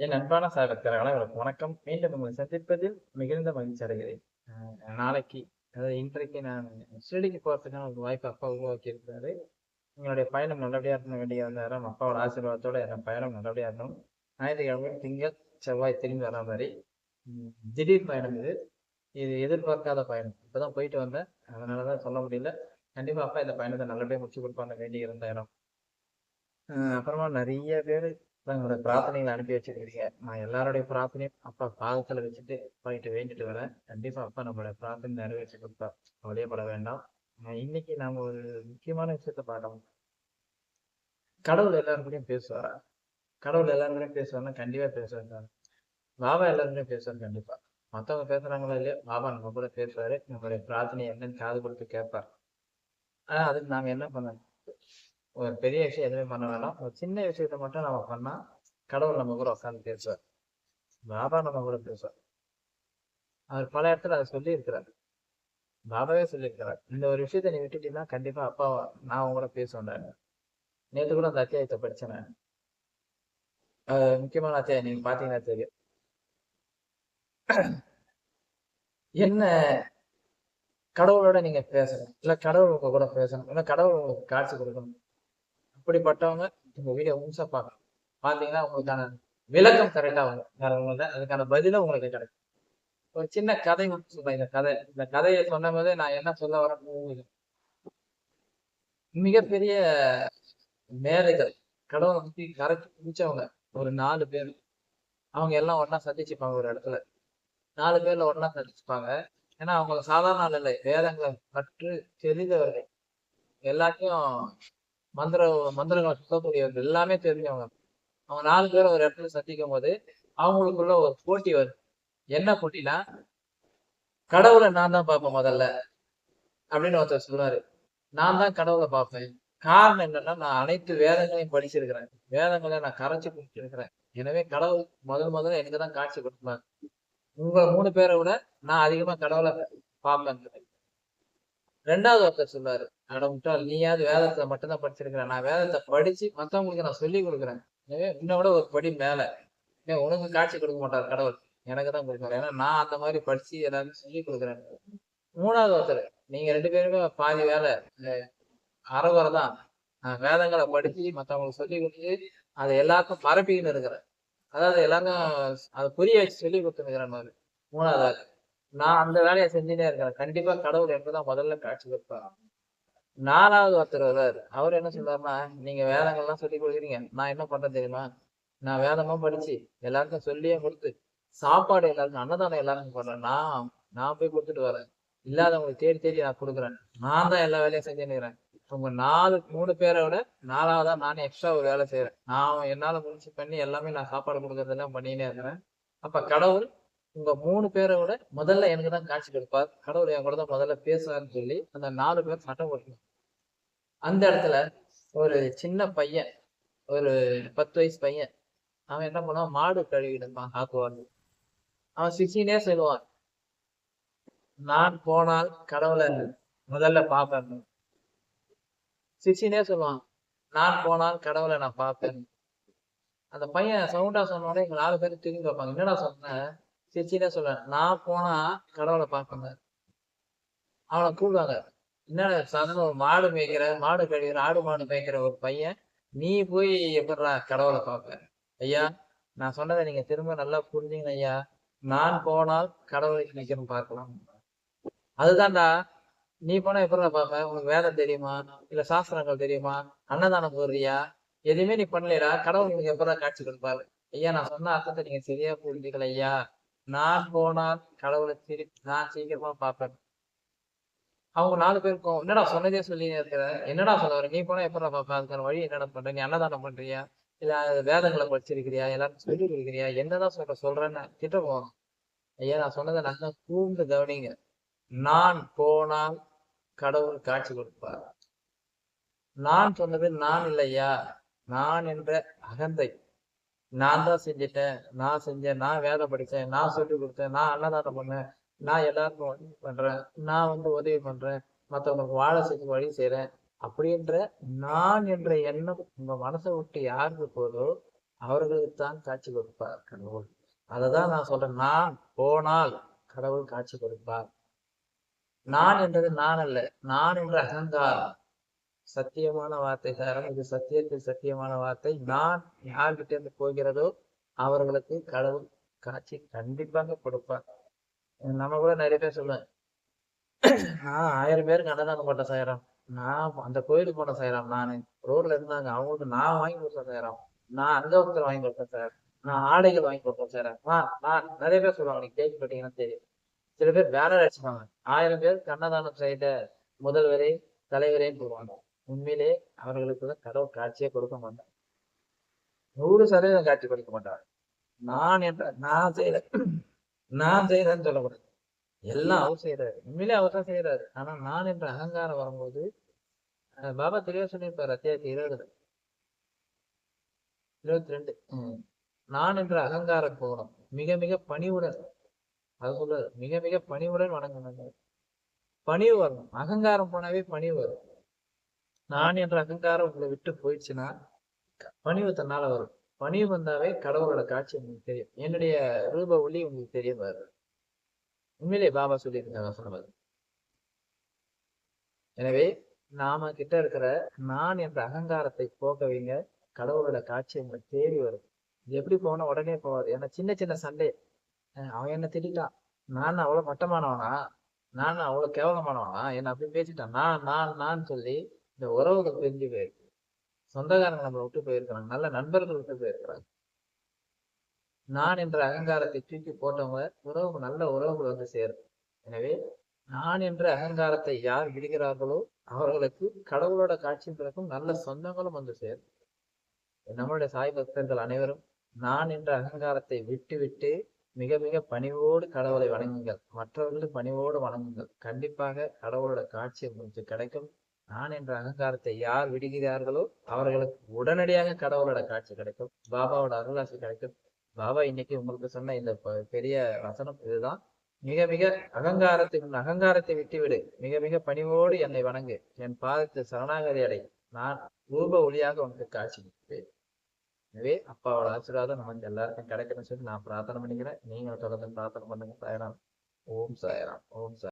என் அன்பான சாகத்திர அனைவருக்கும் வணக்கம். மீண்டும் உங்களை சந்திப்பதில் மிகுந்த மகிழ்ச்சி அடைகிறேன். நாளைக்கு அதாவது இன்றைக்கு நான் ஷிரடிக்கு போகிறதுக்கான ஒரு வாய்ப்பு அப்பா உருவாக்கி இருக்கிறாரு. எங்களுடைய பயணம் நல்லபடியாக இருக்க வேண்டிய நேரம் அப்பாவோட ஆசீர்வாதத்தோட என் பயணம் நல்லபடியாக இருக்கணும். ஞாயிற்றுக்கிழமை திங்கள் செவ்வாய் திரும்பி வர மாதிரி திடீர் பயணம் இது. இது எதிர்பார்க்காத பயணம். இப்பதான் போயிட்டு வந்தேன். அதனால தான் சொல்ல முடியல. கண்டிப்பா அப்பா இந்த பயணத்தை நல்லபடியாக முடிச்சு கொடுப்பாங்க வேண்டி இருந்த இடம் அப்புறமா நிறைய பேர் என்னோட பிரார்த்தனைகளை அனுப்பி வச்சிருக்கிறீங்க. நான் எல்லாருடைய பிரார்த்தனையும் அப்பா பாதத்துல வச்சுட்டு போயிட்டு வேண்டிட்டு வரேன். கண்டிப்பா அப்பா நம்மளுடைய பிரார்த்தனை நிறைவேற்றி கொடுப்பா. கவலையப்பட வேண்டாம். இன்னைக்கு நாம ஒரு முக்கியமான விஷயத்த பார்க்கணும் கடவுள் எல்லாருக்கூடயும் பேசுவாரா? கடவுள் எல்லாரும் கூடயும் பேசுவாருன்னா கண்டிப்பா பேசுவார் பாபா எல்லாரும் பேசுவார் கண்டிப்பா. மத்தவங்க பேசுறாங்களோ இல்லையோ பாபா நம்ம கூட பேசுவாரு. நம்மளுடைய பிரார்த்தனை என்னன்னு காது கொடுத்து கேட்பார். ஆனா அதுக்கு நாம என்ன பண்ணணும்? ஒரு பெரிய விஷயம் எதுவுமே பண்ண வேண்டாம் ஒரு சின்ன விஷயத்த மட்டும் நம்ம பண்ணா கடவுள் நம்ம கூட உட்காந்து பேசுவார். பாபா நம்ம கூட பேசுவார். அவர் பல இடத்துல அதை சொல்லி இருக்கிறார் பாபாவே சொல்லியிருக்கிறார். இந்த ஒரு விஷயத்த நீ விட்டுட்டீங்கன்னா கண்டிப்பா அப்பா நான் உங்க கூட பேசுவேன் நேற்று கூட அந்த அத்தியாயத்தை படிச்சேன் முக்கியமான அத்தியாயம். நீங்க பாத்தீங்கன்னா தெரியும். என்ன கடவுளோட நீங்க பேசணும். இல்ல கடவுள் உங்க கூட பேசணும். இல்ல கடவுள் உங்களுக்கு காட்சி கொடுக்கணும். அப்படிப்பட்டவங்க உங்க வீடியோ முழுசா பார்க்கணும் பாத்தீங்கன்னா உங்களுக்கான விளக்கம் கரெக்டா வரும். அதுக்கான பதிலும் உங்களுக்கு கிடைக்கும். ஒரு சின்ன கதை ஒன்று சொல்றேன். இந்த கதை இந்த கதையை சொன்ன போதே நான் என்ன சொல்ல வரேன் மிகப்பெரிய மேதைகள் கடவுளை பத்தி கரைச்சி பிடிச்சவங்க ஒரு நாலு பேர். அவங்க எல்லாம் ஒன்னா சந்திச்சுப்பாங்க ஒரு இடத்துல. நாலு பேர்ல ஒன்னா சந்திச்சுப்பாங்க. ஏன்னா அவங்க சாதாரண ஆள் இல்லை. வேதங்களை கற்று தெரிந்தவர்கள். எல்லாத்தையும் மந்திர மந்திரங்களை சொல்லக்கூடியவர்கள் எல்லாமே தெரிஞ்சவங்க. அவங்க நாலு பேர் ஒரு இடத்துல சந்திக்கும் போது அவங்களுக்குள்ள ஒரு போட்டி வருது என்ன போட்டினா கடவுளை நான் தான் பார்ப்பேன் முதல்ல அப்படின்னு ஒருத்தர் சொல்றாரு நான் தான் கடவுளை பார்ப்பேன். காரணம் என்னன்னா நான் அனைத்து வேதங்களையும் படிச்சிருக்கிறேன். வேதங்களை நான் கரைச்சு குடிச்சிருக்கிறேன் எனவே கடவுள் முதல் முதல்ல எனக்கு தான் காட்சி கொடுப்பாங்க உங்க மூணு பேரை விட நான் அதிகமா கடவுளை பார்ப்பேன். ரெண்டாவது ஒருத்தர் சொல்றாரு அட முட்டாள் நீயாவது வேதத்தை மட்டும்தான் படிச்சிருக்கிற. நான் வேதத்தை படிச்சு மத்தவங்களுக்கு நான் சொல்லி கொடுக்குறேன். எனவே இன்னோட ஒரு படி மேல. ஏன் உனக்கு காட்சி கொடுக்க மாட்டார் கடவுள். எனக்கு தான் கொடுக்குறாரு ஏன்னா நான் அந்த மாதிரி படிச்சு எல்லாருமே சொல்லி கொடுக்குறேன். மூணாவது ஒருத்தர். நீங்க ரெண்டு பேருமே பாதி வேலை. அறகுறை தான். நான் வேதங்களை படிச்சு மத்தவங்களுக்கு சொல்லி கொடுத்து அதை எல்லாருக்கும் பரப்பிக்கின்னு இருக்கிறேன். அதாவது எல்லாருக்கும் அதை புரிய வச்சு சொல்லி கொடுத்துருக்கிறேன் மாதிரி மூணாவது நான் அந்த வேலையை செஞ்சுட்டே இருக்கிறேன். கண்டிப்பா கடவுள் எனக்கு தான் முதல்ல காட்சி கொடுப்பார். நாலாவது ஒருத்தர் வர்றாரு அவர் என்ன சொல்றாருன்னா நீங்க வேதங்கள்லாம் சொல்லி கொடுக்குறீங்க. நான் என்ன பண்றேன் தெரியுமா? நான் வேதமா படிச்சு எல்லாருக்கும் சொல்லியே கொடுத்து சாப்பாடு எல்லாருக்கும் அன்னதானம் எல்லாருக்கும் பண்றேன். நான் நான் போய் கொடுத்துட்டு வரேன். இல்லாதவங்களுக்கு தேடி தேடி நான் கொடுக்குறேன். நான் தான் எல்லா வேலையும் செஞ்சுன்னு உங்க நாலு மூணு பேரை விட நாலாவதா நானே எக்ஸ்ட்ரா ஒரு வேலை செய்யறேன் நான் என்னால முடிச்சு பண்ணி எல்லாமே நான் சாப்பாடு கொடுக்கறதெல்லாம் பண்ணினே இருக்கிறேன். அப்ப கடவுள் உங்க மூணு பேரை விட முதல்ல எனக்கு தான் காட்சி கொடுப்பார். கடவுள் என் கூட தான் முதல்ல பேசுவார்னு சொல்லி அந்த நாலு பேர் சட்டம் போட்டணும் அந்த இடத்துல ஒரு சின்ன பையன் ஒரு பத்து வயசு பையன் அவன் என்ன பண்ணுவான்? மாடு கழுவிடுப்பான் காக்குவான் அவன் சிக்ஸ்டீனே சொல்லுவான் நான் போனால் கடவுளை முதல்ல பார்ப்பேன் சிக்ஸ்டீனே சொல்லுவான் நான் போனால் கடவுளை நான் பார்ப்பேன் அந்த பையன் சவுண்டா சொன்னோட எங்க நாலு பேர் திரும்பி பார்ப்பாங்க. என்னடா சொன்ன? சிரிச்சினே சொல்றேன் நான் போனா கடவுளை பார்ப்பேன் அவனை கூடுவாங்க என்னடா சாதாரண ஒரு மாடு மேய்க்கிற மாடு கழுவிற ஆடு மாடு மேய்க்கிற ஒரு பையன் நீ போய் எப்படா கடவுளை பார்ப்ப? ஐயா நான் சொன்னதை நீங்க திரும்ப நல்லா புரிஞ்சீங்க ஐயா. நான் போனால் கடவுளை நிக்கிறோம் பார்க்கலாம். அதுதான்டா நீ போனா எப்படா பார்ப்ப? உனக்கு வேதம் தெரியுமா? இல்ல சாஸ்திரங்கள் தெரியுமா? அன்னதானம் போடுறியா? எதுவுமே நீ பண்ணலடா. கடவுள் உனக்கு எப்படா காட்சி கொடுப்பாரு? ஐயா நான் சொன்ன அர்த்தத்தை நீங்க சரியா புரிஞ்சுக்கல ஐயா. நான் போனால் கடவுளை திருப்பி நான் சீக்கிரமா பார்ப்பேன். அவங்க நாலு பேருக்கும் என்னடா சொன்னதே சொல்லி இருக்கிற? என்னடா சொல்ல வர நீ போனா எப்படா பார்ப்ப? அதுக்கான வழி என்னடா பண்ற? நீ அன்னதானம் பண்றியா? இல்ல வேதங்களை படிச்சிருக்கிறியா? எல்லாரும் சொல்லி கொடுக்குறியா என்னதான் சொல்ற? சொல்றேன்னு திட்ட போவோம் ஐயா நான் சொன்னதை நல்லா கூர்ந்து கவனிங்க. நான் போனால் கடவுள் காட்சி கொடுப்பார். நான் சொன்னது நான் இல்லையா? நான் என்ற அகந்தை. நான் தான் செஞ்சுட்டேன் நான் செஞ்சேன் நான் வேலை படிச்சேன் நான் சொல்லி கொடுத்தேன் நான் அன்னதானம் பண்ணேன் நான் எல்லாருக்கும் உதவி பண்றேன் நான் வந்து உதவி பண்றேன் மற்றவங்களுக்கு வாழ செஞ்சு வழி செய்றேன் அப்படின்ற நான் என்ற எண்ணம் உங்க மனசை விட்டு யாருக்கு போதோ அவர்களுக்கு தான் காட்சி கொடுப்பார் கடவுள். அததான் நான் சொல்றேன். நான் போனால் கடவுள் காட்சி கொடுப்பார். நான் என்றது நான் அல்ல நான் என்ற அகங்காரம். சத்தியமான வார்த்தை சாரம் இது சத்தியத்தில் சத்தியமான வார்த்தை. நான் யார்கிட்ட இருந்து போகிறதோ அவர்களுக்கு கடவுள் காட்சி கண்டிப்பாக கொடுப்பார். நம்ம கூட நிறைய பேர் சொல்லுவேன் நான் ஆயிரம் பேருக்கு அன்னதானம் போட்ட சாயிரம் நான் அந்த கோயிலுக்கு போன சாயிரம் நான் ரோட்ல இருந்தாங்க. அவங்களுக்கு நான் வாங்கி கொடுத்தேன் சாயிரம் நான் அந்த ஒருத்தர் வாங்கி கொடுத்தேன் சார். நான் ஆடைகள் வாங்கி கொடுத்தேன் சார். நான் நான் நிறைய பேர் சொல்லுவாங்க. நீங்க கேள்விப்பட்டீங்கன்னா தெரியும். சில பேர் பேனர் அடிச்சுப்பாங்க ஆயிரம் பேருக்கு கண்ணதானம் செய்த முதல்வரே தலைவரேன்னு சொல்லுவாங்க உண்மையிலே அவர்களுக்கு தான் கடவுள் காட்சியே கொடுக்க மாட்டார். நூறு சதவீதம் காட்சி கொடுக்க மாட்டார். நான் என்ற நான் செய்யற நான் செய்யறேன்னு சொல்லக்கூடாது. எல்லாம் அவர் செய்யறாரு உண்மையிலே அவர் தான் செய்யறாரு ஆனா நான் என்ற அகங்காரம் வரும்போது பாபா தெளிவா சொல்லியிருப்பாரு அத்தியாயத்தி இருபது இருபத்தி ரெண்டு நான் என்ற அகங்காரம் போகணும் மிக மிக பணிவுடன் அது சொல்றாரு மிக மிக பணிவுடன் வணங்கணும் பணிவு வரணும். அகங்காரம் போனாவே பணிவு வரும். நான் என்ற அகங்காரம் உங்களை விட்டு போயிடுச்சுன்னா பணிவு தன்னால வரும். பணிவு வந்தாவே கடவுளோட காட்சி உங்களுக்கு தெரியும். என்னுடைய ரூப ஒளி உங்களுக்கு தெரியும் பாரு உண்மையிலே பாபா சொல்லியிருக்காங்க சொன்னது எனவே நாம கிட்ட இருக்கிற நான் என்ற அகங்காரத்தை போக்க வைங்க கடவுளோட காட்சி உங்களுக்கு தேடி வரும். இது எப்படி போனா உடனே போவாது ஏன்னா சின்ன சின்ன சண்டை. அவன் என்ன திட்டான் நான் அவ்வளவு மட்டமானவனா? நான் அவ்வளவு கேவலமானவனா? என்ன அப்படி பேசிட்டான். நான் நான் நான் சொல்லி இந்த உறவுகள் பிரிஞ்சு போயிருக்கு. சொந்தக்காரங்க நம்மளை விட்டு போயிருக்கிறாங்க. நல்ல நண்பர்கள் விட்டு போயிருக்கிறாங்க. நான் என்ற அகங்காரத்தை தூக்கி போட்டவங்க உறவு நல்ல உறவுகள் வந்து சேரும். எனவே நான் என்ற அகங்காரத்தை யார் விடுகிறார்களோ அவர்களுக்கு கடவுளோட காட்சி பிறக்கும் நல்ல சொந்தங்களும் வந்து சேரும். நம்மளுடைய சாய் பக்தர்கள் அனைவரும் நான் என்ற அகங்காரத்தை விட்டு விட்டு மிக மிக பணிவோடு கடவுளை வணங்குங்கள். மற்றவர்கள் பணிவோடு வணங்குங்கள். கண்டிப்பாக கடவுளோட காட்சி உங்களுக்கு கிடைக்கும். நான் என்ற அகங்காரத்தை யார் விடுகிறார்களோ அவர்களுக்கு உடனடியாக கடவுளோட காட்சி கிடைக்கும் பாபாவோட அருளாசி கிடைக்கும். பாபா இன்னைக்கு உங்களுக்கு சொன்ன இந்த பெரிய வசனம் இதுதான். மிக மிக அகங்காரத்தை உன் அகங்காரத்தை விட்டுவிடு. மிக மிக பணிவோடு என்னை வணங்கு. என் பாதத்தை சரணாகதி அடை. நான் ரூப ஒளியாக உனக்கு காட்சி கொடுப்பேன். எனவே அப்பாவோட ஆசீர்வாதம் நமக்கு எல்லாருக்கும் கிடைக்கணும்னு சொல்லி நான் பிரார்த்தனை பண்ணிக்கிறேன். நீங்களும் தொடர்ந்து பிரார்த்தனை பண்ணுங்க. சாயராம். ஓம் சாயராம். ஓம் சாய்